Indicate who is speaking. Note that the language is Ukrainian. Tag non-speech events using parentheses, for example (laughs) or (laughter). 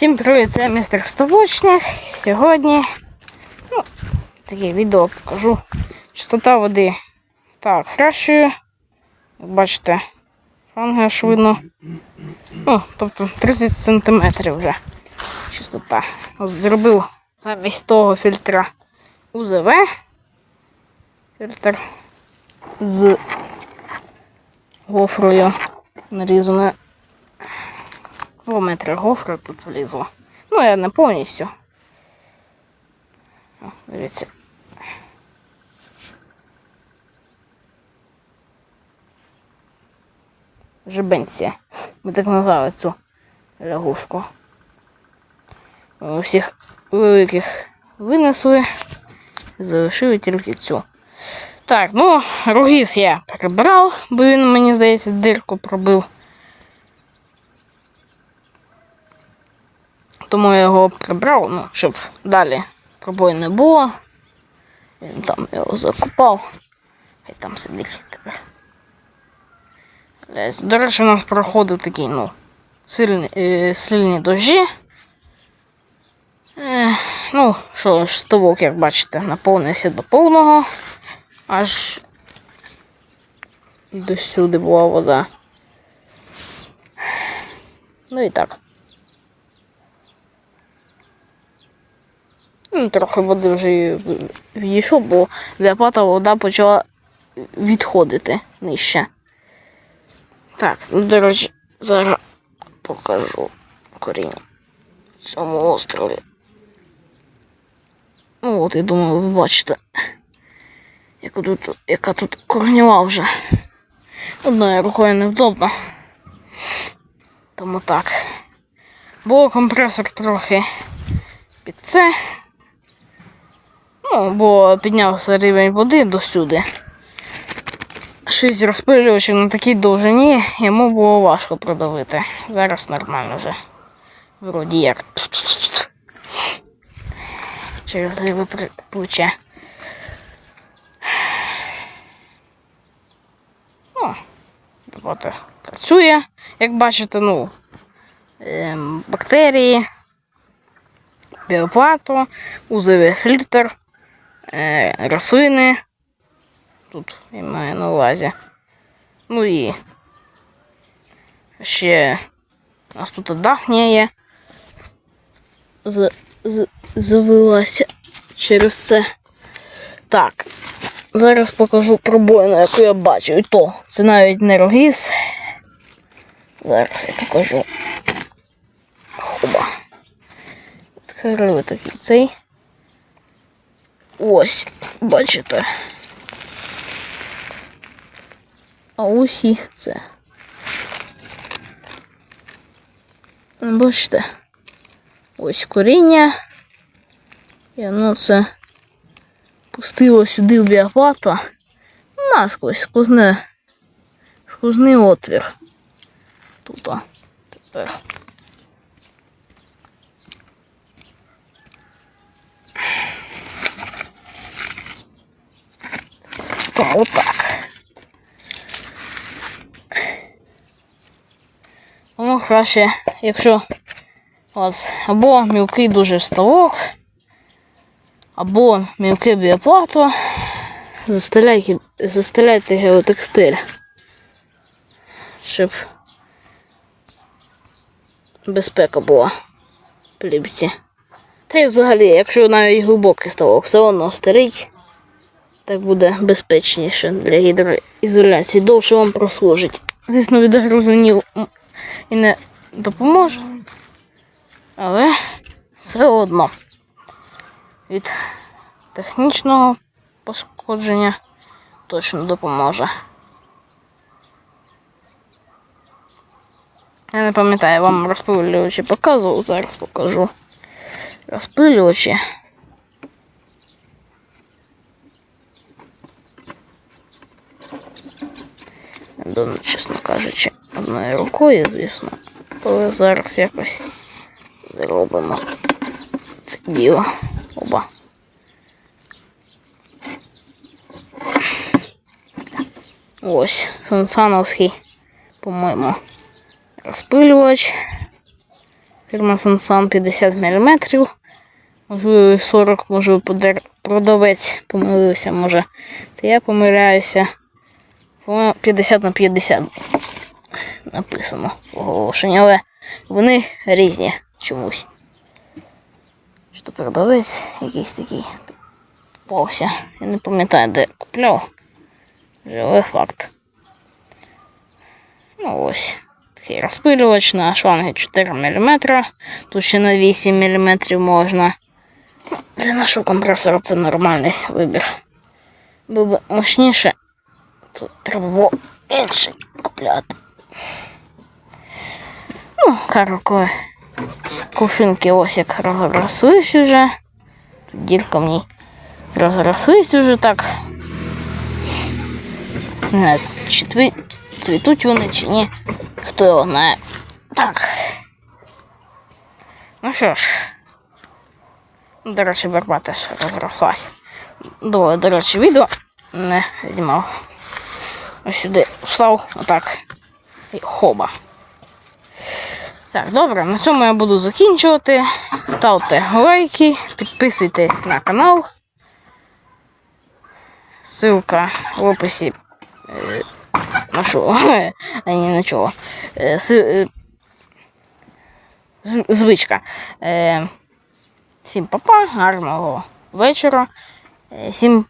Speaker 1: Всім привіт, це містер Ставочник. Сьогодні ну, таке відео покажу. Частота води так, кращою. Як бачите, фанга аж видно. Ну, тобто 30 см вже частота. От зробив замість того фільтра УЗВ. Фільтр з гофрою нарізане. Два метри гофри тут влізло. Ну, я не повністю. Дивіться. Жебенція. Ми так назвали цю лягушку. Усіх великих винесли. Залишили тільки цю. Так, ну, ругіс я прибрав, бо він, мені здається, дирку пробив. Тому я його прибрав, ну, щоб далі пробою не було. Він там його закопав. Хай там сидить. Десь, До речі, у нас проходив такий, ну, сильні, е, сильні дощі. Е, ну, що ж, ставок, як бачите, наповнився до повного. Аж до сюди була вода. Ну і так. Ну, трохи води вже відійшов, бо лопата вода почала відходити нижче. Так, ну, до речі, зараз покажу коріння в цьому острові. Ну от, я думаю, ви бачите, яка тут, яка тут корнева вже. Одною рукою невдобно. Тому так. Бо компресор трохи під це. Ну, бо піднявся рівень води до сюди. Шість розпилювачів на такій довжині йому було важко продавити. Зараз нормально вже. Вроді як. Через ліве плече. Ну, робота працює. Як бачите, ну, ем, бактерії, біоплату, узовий фільтр, е, рослини. Тут я маю на увазі. Ну і ще у нас тут дахнія є. З, з, завелася через це. Так. Зараз покажу пробоїну, яку я бачу. І то це навіть не рогіз. Зараз я покажу. Хоба. Відкрили такий цей. Ось, бачите. А ось і це. Бачите? Ось коріння. І воно це пустило сюди в біопата. Насквозь сквозне. Сквозний отвір. Тут. Тепер. Тому так. Тому краще, якщо у вас або мілкий дуже ставок, або мілке біоплато, застеляйте, геотекстиль, щоб безпека була в плівці. Та й взагалі, якщо навіть глибокий ставок, все одно старить, так буде безпечніше для гідроізоляції. Довше вам прослужить. Звісно, від грузинів і не допоможе. Але все одно від технічного пошкодження точно допоможе. Я не пам'ятаю, вам розпилювачі показував, зараз покажу. Розпилювачі. Дону, чесно кажучи, одною рукою, звісно. Але зараз якось зробимо це діло. Оба. Ось, Сансановський, по-моєму, розпилювач. Фірма Сансан 50 мм. Можливо, 40, може продавець помилився, може. Та я помиляюся. По 50 на 50 написано оголошення, але вони різні чомусь. Що продавець якийсь такий попався. Я не пам'ятаю, де купляв. Але факт. Ну ось. Такий розпилювач на шланги 4 мм. Тут ще на 8 мм можна. Для нашого компресора це нормальний вибір. Був би мощніше, то треба було інший купляти. Ну, коротко, кувшинки ось як розрослись уже. Тут дірка в розрослись уже так. Не знаю, чи цвітуть вони, чи ні. Хто його знає. Так. Ну що ж. До речі, верба теж розрослась. Довго, до речі, відео не знімав. Ось сюди встав, отак. І хоба. Так, добре, на цьому я буду закінчувати. Ставте лайки, підписуйтесь на канал. Ссылка в описі. Е, на що? (laughs) А ні, на чого. Е, е, звичка. Всім папа, гарного вечора. Всім